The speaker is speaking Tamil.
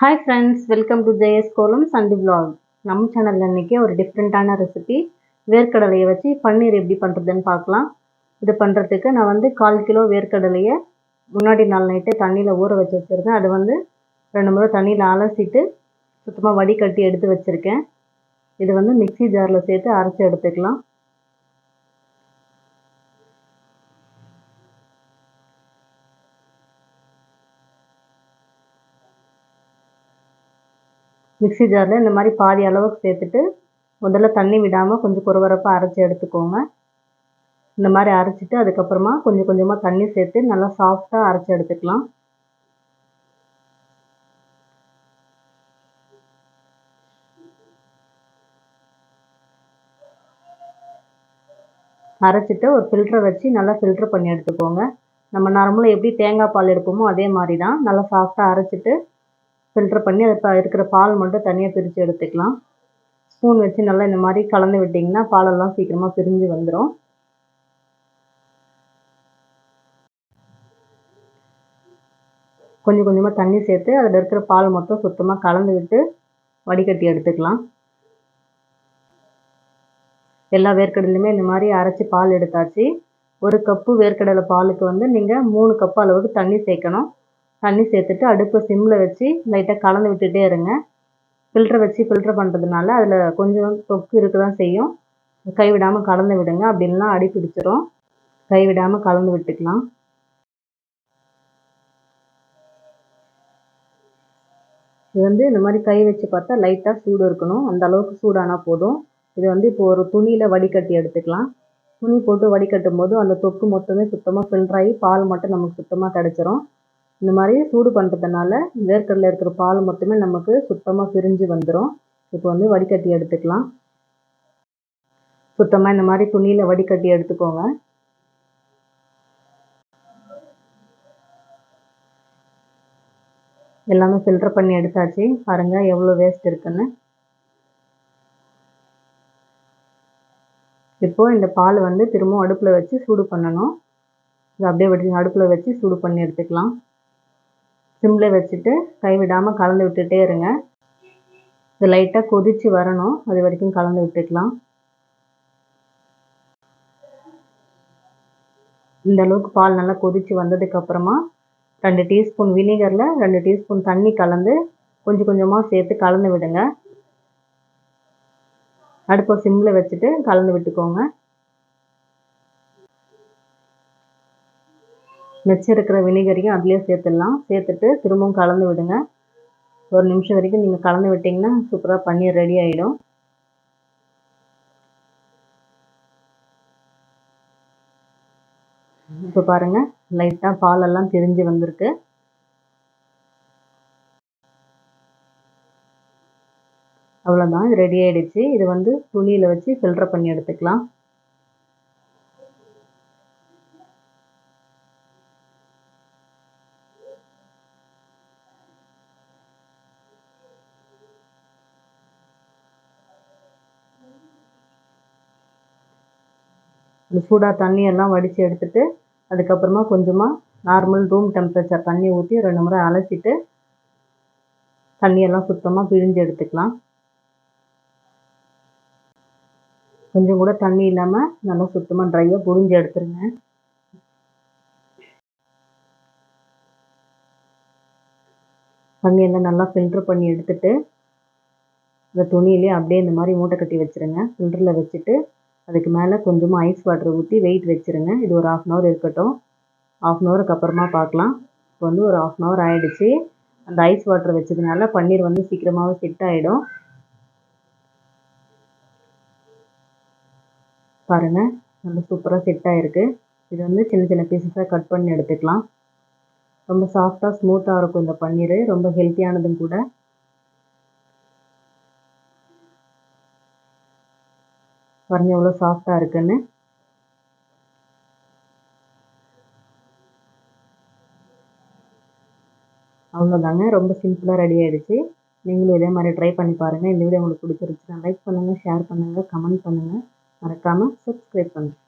Hi friends welcome to Jaya's kolam Sunday vlog நம்ம சேனலில் இன்றைக்கி ஒரு டிஃப்ரெண்ட்டான ரெசிபி வேர்க்கடலையை வச்சு பன்னீர் எப்படி பண்ணுறதுன்னு பார்க்கலாம். இது பண்ணுறதுக்கு நான் வந்து கால் கிலோ வேர்க்கடலையை முன்னாடி நாள் நைட்டு தண்ணியில் ஊற வச்சு வச்சுருக்கேன் அது வந்து ரெண்டு முறை தண்ணியில் அலசிட்டு சுத்தமாக வடிகட்டி எடுத்து வச்சுருக்கேன். இது வந்து மிக்ஸி ஜாரில் சேர்த்து அரைச்சி எடுத்துக்கலாம். மிக்ஸி ஜாரில் இந்த மாதிரி பாதி அளவுக்கு சேர்த்துட்டு முதல்ல தண்ணி விடாமல் கொஞ்சம் குறவரப்பாக அரைச்சி எடுத்துக்கோங்க. இந்த மாதிரி அரைச்சிட்டு அதுக்கப்புறமா கொஞ்சம் கொஞ்சமாக தண்ணி சேர்த்து நல்லா சாஃப்டாக அரைச்சி எடுத்துக்கலாம். அரைச்சிட்டு ஒரு ஃபில்டரை வச்சு நல்லா ஃபில்ட்ரு பண்ணி எடுத்துக்கோங்க. நம்ம நார்மலாக எப்படி தேங்காய் பால் எடுப்போமோ அதே மாதிரி தான். நல்லா சாஃப்டாக அரைச்சிட்டு ஃபில்டர் பண்ணி அது இருக்கிற பால் மட்டும் தனியாக பிரித்து எடுத்துக்கலாம். ஸ்பூன் வச்சு நல்லா இந்த மாதிரி கலந்து விட்டிங்கன்னா பாலெல்லாம் சீக்கிரமாக பிரிஞ்சு வந்துடும் கொஞ்சம் கொஞ்சமாக தண்ணி சேர்த்து அதில் இருக்கிற பால் மட்டும் சுத்தமாக கலந்து விட்டு வடிகட்டி எடுத்துக்கலாம். எல்லா வேர்க்கடலையுமே இந்த மாதிரி அரைச்சி பால் எடுத்தாச்சு. ஒரு கப்பு வேர்க்கடலை பாலுக்கு வந்து நீங்கள் மூணு கப்பு அளவுக்கு தண்ணி சேர்க்கணும். தண்ணி சேர்த்துட்டு அடுப்பை சிம்மில் வச்சு லைட்டாக கலந்து விட்டுகிட்டே இருங்க. ஃபில்டரை வச்சு ஃபில்டர் பண்ணுறதுனால அதில் கொஞ்சம் தொக்கு இருக்க தான் செய்யும் கைவிடாமல் கலந்து விடுங்க. அப்படி அடி பிடிச்சிரும். கைவிடாமல் கலந்து விட்டுக்கலாம். இது வந்து இந்த மாதிரி கை வச்சு பார்த்தா லைட்டாக சூடு இருக்கணும். அந்த அளவுக்கு சூடானால் போதும். இது வந்து இப்போ ஒரு துணியில் வடிகட்டி எடுத்துக்கலாம். துணி போட்டு வடிகட்டும் போது அந்த தொக்கு மொத்தமே சுத்தமாக ஃபில்டர் ஆகி பால் மட்டும் நமக்கு சுத்தமாக கிடச்சிரும். இந்த மாதிரி சூடு பண்ணுறதுனால வேர்க்கடலில் இருக்கிற பால் மொத்தமே நமக்கு சுத்தமாக பிரிஞ்சு வந்துடும் இப்போ வந்து வடிகட்டி எடுத்துக்கலாம். சுத்தமாக இந்த மாதிரி துணியில் வடிகட்டி எடுத்துக்கோங்க. எல்லாமே ஃபில்டர் பண்ணி எடுத்தாச்சு. பாருங்கள் எவ்வளோ வேஸ்ட் இருக்குன்னு. இப்போது இந்த பால் வந்து திரும்பவும் அடுப்பில் வச்சு சூடு பண்ணணும். இது அப்படியே அடுப்பில் வச்சு சூடு பண்ணி எடுத்துக்கலாம். சிம்மில் வச்சுட்டு கைவிடாமல் கலந்து விட்டுட்டே இருங்க. இது லைட்டாக கொதித்து வரணும். அது வரைக்கும் கலந்து விட்டுக்கலாம். இந்த அளவுக்கு பால் நல்லா கொதித்து வந்ததுக்கப்புறமா ரெண்டு டீஸ்பூன் வினிகரில் ரெண்டு டீஸ்பூன் தண்ணி கலந்து கொஞ்சம் கொஞ்சமாக சேர்த்து கலந்து விடுங்க. அடுப்பை சிம்மில் வச்சுட்டு கலந்து விட்டுக்கோங்க. மிச்சம் இருக்கிற வினிகரையும் அதுலேயே சேர்த்துடலாம். சேர்த்துட்டு திரும்பவும் கலந்து விடுங்க. ஒரு நிமிஷம் வரைக்கும் நீங்கள் கலந்து விட்டிங்கன்னா சூப்பராக பன்னீர் ரெடி ஆகிடும் இப்போ பாருங்கள் லைட்டாக பாலெல்லாம் தெரிஞ்சு வந்திருக்கு. அவ்வளோதான் இது ரெடி ஆகிடுச்சு இது வந்து துணியில் வச்சு ஃபில்டர் பண்ணி எடுத்துக்கலாம். அந்த சூடாக தண்ணியெல்லாம் வடித்து எடுத்துட்டு அதுக்கப்புறமா கொஞ்சமாக நார்மல் ரூம் டெம்பரேச்சர் தண்ணி ஊற்றி ரெண்டு முறை அலசிட்டு தண்ணியெல்லாம் சுத்தமாக பிழிஞ்சு எடுத்துக்கலாம். கொஞ்சம் கூட தண்ணி இல்லாமல் நல்லா சுத்தமாக ட்ரையாக புரிஞ்சு எடுத்துருங்க. தண்ணியெல்லாம் நல்லா ஃபில்ட்ரு பண்ணி எடுத்துட்டு இந்த துணியிலே அப்படியே இந்த மாதிரி மூட்டை கட்டி வச்சுருங்க. ஃபில்டரில் வச்சுட்டு அதுக்கு மேலே கொஞ்சமாக ஐஸ் வாட்டர் ஊற்றி வெயிட் வச்சுருங்க. இது ஒரு ஆஃப் அன் ஹவர் இருக்கட்டும். ஆஃப் அன் ஹவருக்கு அப்புறமா பார்க்கலாம். இப்போ வந்து ஒரு ஆஃப் அன் ஹவர் ஆகிடுச்சு அந்த ஐஸ் வாட்டர் வச்சதுனால பன்னீர் வந்து சீக்கிரமாகவே செட் ஆகிடும் பாருங்கள் நல்லா சூப்பராக செட் ஆகிருக்கு இது வந்து சின்ன சின்ன பீசஸாக கட் பண்ணி எடுத்துக்கலாம். ரொம்ப சாஃப்டாக ஸ்மூத்தாக இருக்கும் இந்த பன்னீர். ரொம்ப ஹெல்த்தியானதும் கூட. பாருங்கள் எவ்வளோ சாஃப்டாக இருக்குன்னு. அவ்வளோதாங்க ரொம்ப சிம்பிளாக ரெடி ஆகிடுச்சு நீங்களும் இதே மாதிரி ட்ரை பண்ணி பாருங்கள் இந்த வீடியோ உங்களுக்கு பிடிச்சிருச்சுன்னா லைக் பண்ணுங்கள் ஷேர் பண்ணுங்கள் கமெண்ட் பண்ணுங்கள் மறக்காமல் சப்ஸ்கிரைப் பண்ணுங்கள்